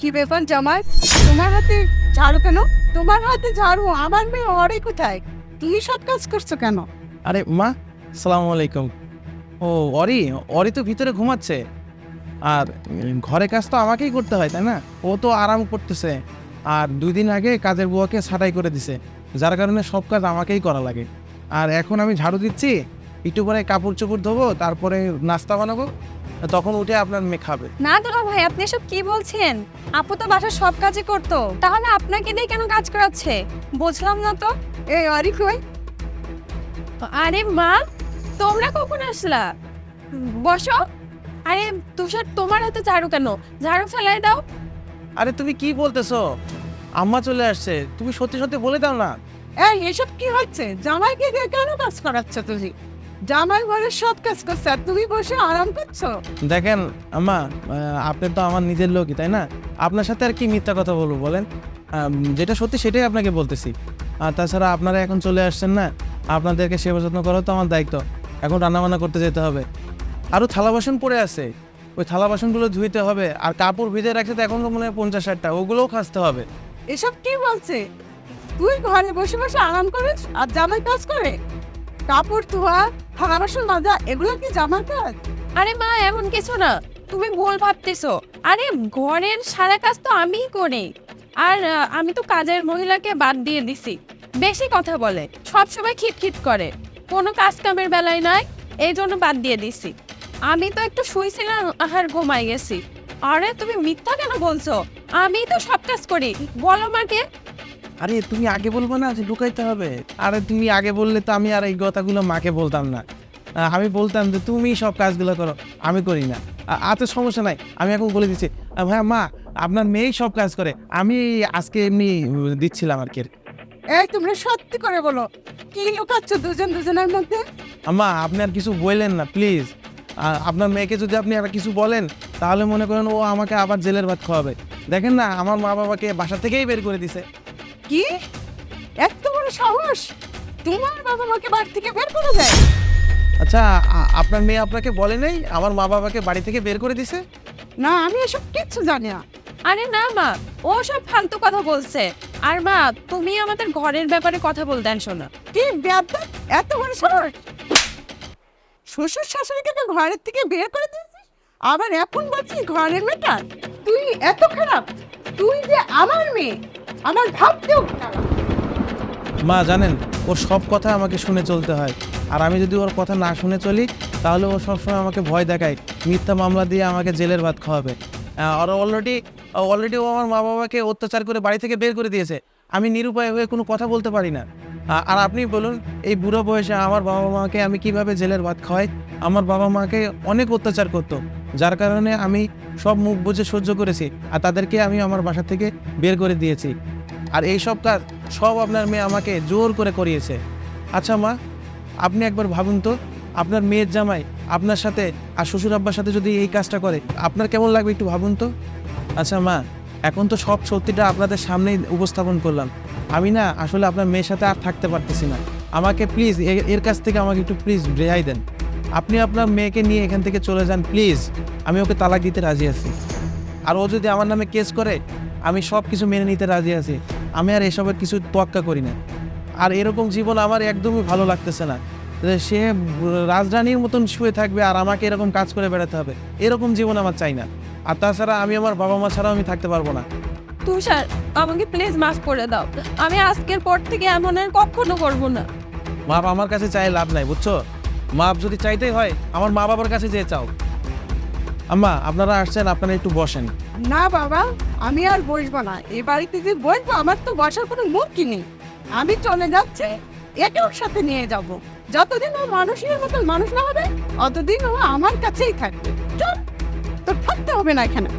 কি ব্যাপার জামাই? তোমার হাতে ঝাড়ু কেন? তোমার হাতে ঝাড়ু, আমার মেয়ে অরে কোথায়? তুমি সব কাজ করছ কেন? আরে মা, সালাম আলাইকুম। ও, অরি অরি তো ভিতরে ঘুমাচ্ছে। আর ঘরে কাজ তো আমাকেই করতে হয়, তাই না? ও তো আরাম করতেছে। আর দুই দিন আগে কাজের বুয়াকে ছাঁটাই করে দিছে, যার কারণে সব কাজ আমাকেই করা লাগে। আর এখন আমি ঝাড়ু দিচ্ছি, একটু পরে কাপড় চোপড় ধোবো, তারপরে নাস্তা বানাবো। তখন উঠে আপনার মেয়ে খাবে। না দুলা ভাই আপনি এসব কি বলছেন? আপু তো বাসার সব কাজই করতো। তাহলে আপনাকে দিয়ে কেন কাজ করাচ্ছে? বুঝলাম না তো। এই অরি কই আরে মা তোমরা কখন আসলা? বসো। আরে তুষার তোমার হাতে ঝাড়ু কেন? ঝাড়ু ফেলাই দাও। আরে তুমি কি বলতেছো? আম্মা চলে আসছে। তুমি সত্যি সত্যি বলে দাও না। এই এসব কি হচ্ছে? জামাইকে কেন কাজ করাচ্ছ তুমি? জামাই ঘরে সব কাজ করছে আর তুমি বসে আরাম করছ দেখেন আম্মা আহ, আপনি তো আমার নিজের লোকই তাই না? আপনার সাথে আর কি মিথ্যা কথা বলব বলেন? আম, যেটা সত্যি সেটাই আপনাকে বলতেছি। আর তাছাড়া আপনারা এখন চলে আসছেন না আপনাদেরকে সেবা যত্ন করা তো আমার দায়িত্ব। এখন রান্নাবান্না করতে যেতে হবে। আরও থালা বাসন পড়ে আছে। ওই থালা বাসনগুলো ধুইতে হবে আর কাপড় ভিজে রাখতে তো এখন তো মনে হয় পঞ্চাশ ষাটটা ওগুলোও খাসতে হবে। এসব কি বলছে? তুই ঘরে বসে বসে আরাম করিস আর জামাই কাজ করে? কাপড় ধোয়া বাসন মাজা এগুলো কি জামার কাজ? আরে মা, এমন কিছু না। তুমি ভুল ভাবতেছো। আরে ঘরের সারা কাজ তো আমিই করি। আর আমি তো কাজের মহিলাকে বাদ দিয়ে দিছি। বেশি কথা বলে সব সময় খিটখিট করে। কোনো কাজ কামের বেলায় নয় এই জন্য বাদ দিয়ে দিছি। আমি তো একটু শুয়েছিলাম আর ঘুমাই গেছি। আরে, তুমি মিথ্যা কেন বলছো? আমি তো সব কাজ করি। বলো মাকে। আরে তুমি আগে বলব না যে লুকাইতে হবে? আরে তুমি আগে বললে তো আমি আর এই কথাগুলো মাকে বলতাম না। আমি বলতাম যে তুমি সব কাজগুলো করো আমি করি না। আ- আচ্ছা সমস্যা নাই আমি এখন বলে দিচ্ছি। ভাইয়া মা আপনার মেয়েই সব কাজ করে আমি আজকে এমনি দিচ্ছিলাম আর কি এই তোমরা সত্যি করে বলো কি লুকাচ্ছ দুজন দুজনের মধ্যে? আম্মা আপনি আর কিছু বললেন না প্লিজ। আপনার মেয়েকে যদি আপনি আর কিছু বলেন তাহলে মনে করেন ও আমাকে আবার জেলের ভাত খাওয়াবে। দেখেন না আমার মা বাবাকে বাসা থেকেই বের করে দিছে। কি? এত বড় সাহস! তোমার বাবা মাকে বাড়ি থেকে বের করে দেয়। আচ্ছা আ- আপনার মেয়ে আপনাকে বলে নেই? আমার মা বাবাকে বাড়ি থেকে বের করে দিছে? না আমি এসব কিচ্ছু জানি না। আরে না মা ও সব ফালতু কথা বলছে। আর মা তুমি আমাদের ঘরের ব্যাপারে কথা বলতেন শোনা কি ব্যাপার? এত বড় সাহস! শ্বশুর শাশুড়িকে তো ঘরের থেকে বের করে দিয়েছিস? আবার এখন বলছিস ঘরের মেয়েটা? তুই এত খারাপ! তুই যে আমার মেয়ে! আমার ভাবতেও মা, জানেন, ওর সব কথা আমাকে শুনে চলতে হয়। আর আমি যদি ওর কথা না শুনে চলি, তাহলে ও সবসময় আমাকে ভয় দেখায়, মিথ্যা মামলা দিয়ে আমাকে জেলের ভাত খাওয়াবে। আর অলরেডি অলরেডি ও আমার মা বাবাকে অত্যাচার করে বাড়ি থেকে বের করে দিয়েছে। আমি নিরুপায় হয়ে কোনো কথা বলতে পারি না। আর আপনি বলুন, এই বুড়ো বয়সে আমার বাবা মাকে আমি কীভাবে জেলের ভাত খাওয়াই? আমার বাবা মাকে অনেক অত্যাচার করতো, যার কারণে আমি সব মুখ বুঝে সহ্য করেছি আর তাদেরকে আমি আমার বাসা থেকে বের করে দিয়েছি। আর এই সব কাজ সব আপনার মেয়ে আমাকে জোর করে করিয়েছে। আচ্ছা মা, আপনি একবার ভাবুন তো, আপনার মেয়ের জামাই আপনার সাথে আর শ্বশুর আব্বার সাথে যদি এই কাজটা করে, আপনার কেমন লাগবে একটু ভাবুন তো? আচ্ছা মা এখন তো সব সত্যিটা আপনাদের সামনেই উপস্থাপন করলাম। আমি না, আসলে আপনার মেয়ের সাথে আর থাকতে পারতেছি না। আমাকে প্লিজ এর কাছ থেকে আমাকে একটু প্লিজ রেহাই দেন। আপনি আপনার মেয়েকে নিয়ে এখান থেকে চলে যান প্লিজ আমি ওকে তালাক দিতে রাজি আছি। আর ও যদি আমার নামে কেস করে, আমি সব কিছু মেনে নিতে রাজি আছি। আমি আর এসবের কিছু তোয়াক্কা করি না। আর এরকম জীবন আমার একদমই ভালো লাগতেছে না। সে রাজরানীর মতন শুয়ে থাকবে আর আমাকে এরকম কাজ করে বেড়াতে হবে। এরকম জীবন আমার চাই না। আর তাছাড়া আমি আমার বাবা মা ছাড়াও আমি থাকতে পারব না। তুষার আমাকে প্লিজ মাফ করে দাও। আমি আজকের পর থেকে এমন আর কখনো করব না। মাপ আমার কাছে চাই লাভ নাই বুঝছ? মাপ যদি চাইতেই হয় আমার মা বাবার কাছে যেয়ে চাও। আম্মা আপনারা আসছেন আপনারা একটু বসেন। না বাবা আমি আর বসবো না। এ বাড়িতে যে বসবো আমার তো বসার কোনো মুখ নেই। আমি চলে যাচ্ছি একে ওর সাথে নিয়ে যাব। যতদিন ও মানুষের মতন মানুষ না হবে, অতদিন ও আমার কাছেই থাকবে। চল তোর থাকতে হবে না এখানে।